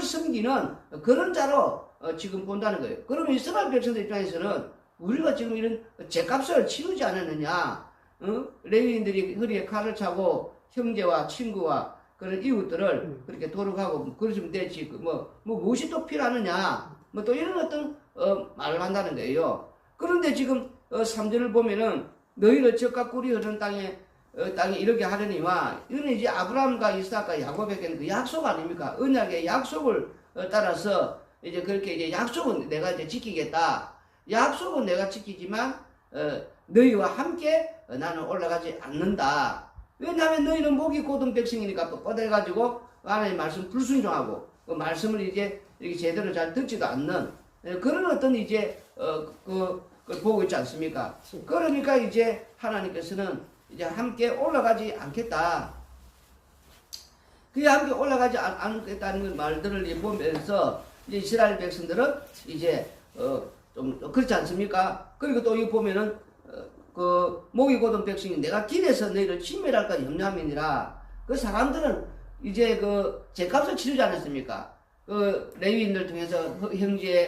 섬기는 그런 자로 어, 지금 본다는 거예요. 그러면 이스라엘 백성들 입장에서는 우리가 지금 이런 죄값을 치르지 않았느냐? 어? 레위인들이 허리에 칼을 차고 형제와 친구와 그런 이웃들을 그렇게 도륙하고 그러시면 되지. 그 뭐, 뭐 무엇이 또 필요하느냐? 뭐 또 이런 어떤 어, 말을 한다는 거예요. 그런데 지금 어, 3절을 보면은 너희를 적과 꿀이 흐르는 땅에 어, 땅에 이렇게 하려니와 이거는 이제 아브라함과 이삭과 야곱에게는 그 약속 아닙니까? 언약의 약속을 어, 따라서 이제 그렇게 이제 약속은 내가 이제 지키겠다. 약속은 내가 지키지만 어, 너희와 함께 어, 나는 올라가지 않는다. 왜냐하면 너희는 목이 고든 백성이니까 뻣뻣해가지고 하나님 말씀 불순종하고 그 말씀을 이제 이렇게 제대로 잘 듣지도 않는 예, 그런 어떤 이제 어, 그, 그 보고 있지 않습니까? 그러니까 이제 하나님께서는 이제 함께 올라가지 않겠다. 그게 함께 올라가지 않, 않겠다는 말들을 이제 보면서 이제 이스라엘 백성들은 이제 어, 좀 그렇지 않습니까? 그리고 또이 보면은 어, 그 목이 곧은 백성이 내가 길에서 너희를 침멸할까 염려함이니라. 그 사람들은 이제 그 죄값을 치르지 않았습니까? 그 레위인들 통해서 형제